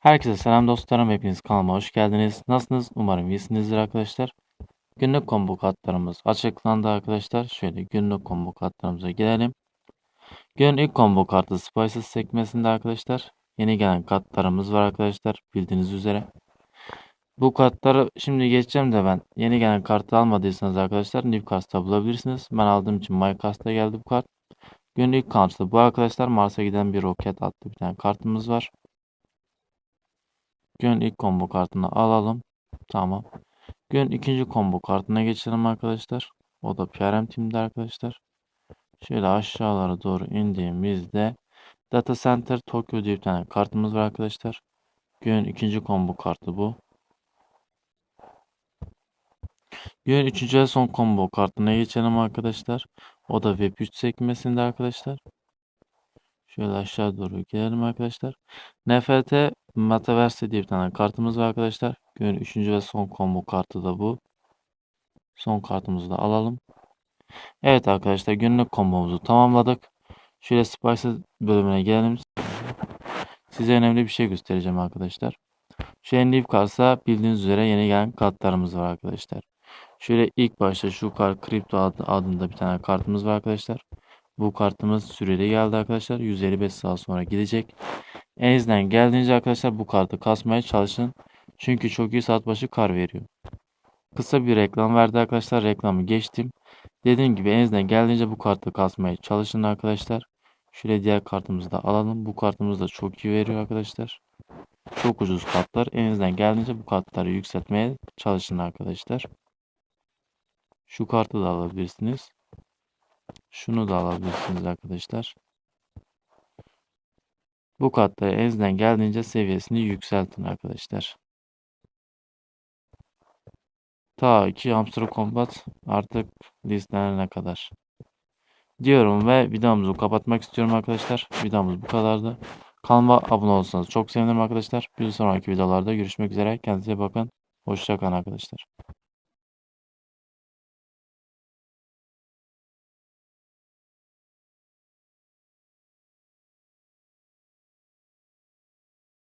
Herkese selam dostlarım. Hepiniz kanalıma hoş geldiniz. Nasılsınız? Umarım iyisinizdir arkadaşlar. Günlük combo açıklandı arkadaşlar. Şöyle günlük combo kartlarımıza. Günün ilk combo kartı Spices sekmesinde arkadaşlar. Yeni gelen kartlarımız var arkadaşlar. Bildiğiniz üzere. Bu kartları şimdi geçeceğim de ben. Yeni gelen kartı almadıysanız arkadaşlar Newcast'ta bulabilirsiniz. Ben aldığım için MyCast'a geldi bu kart. Günün ilk kartı bu arkadaşlar. Mars'a giden bir roket adlı bir tane kartımız var. Gün ilk combo kartını alalım. Tamam. Gün ikinci combo kartına geçelim arkadaşlar. O da PRM Team'de arkadaşlar. Şöyle aşağılara doğru indiğimizde Data Center Tokyo diye bir tane kartımız var arkadaşlar. Gün ikinci combo kartı bu. Gün üçüncü son combo kartına geçelim arkadaşlar. O da Web 3 sekmesinde arkadaşlar. Şöyle aşağı doğru gelelim arkadaşlar. NFT Metaverse diye bir tane kartımız var arkadaşlar. Günün üçüncü ve son combo kartı da bu. Son kartımızı da alalım. Evet arkadaşlar günlük kombomuzu tamamladık. Şöyle Spices bölümüne gelelim. Size önemli bir şey göstereceğim arkadaşlar. Şu Endiv kartsa bildiğiniz üzere yeni gelen kartlarımız var arkadaşlar. Şöyle ilk başta şu kart adı, adında bir tane kartımız var arkadaşlar. Bu kartımız süreli geldi arkadaşlar. 155 saat sonra gidecek. Elinizden geldiğince arkadaşlar bu kartı kasmaya çalışın. Çünkü çok iyi saat başı kar veriyor. Kısa bir reklam verdi arkadaşlar. Reklamı geçtim. Dediğim gibi elinizden geldiğince bu kartı kasmaya çalışın arkadaşlar. Şöyle diğer kartımızı da alalım. Bu kartımız da çok iyi veriyor arkadaşlar. Çok ucuz kartlar. Elinizden geldiğince bu kartları yükseltmeye çalışın arkadaşlar. Şu kartı da alabilirsiniz. Şunu da alabilirsiniz arkadaşlar. Bu kartları elinizden geldiğince seviyesini yükseltin arkadaşlar. Ta ki Hamster Combat artık listelenene kadar. Diyorum ve videomuzu kapatmak istiyorum arkadaşlar. Videomuz bu kadardı. Kanalıma abone olursanız çok sevinirim arkadaşlar. Bir sonraki videolarda görüşmek üzere. Kendinize bakın. Hoşçakalın arkadaşlar.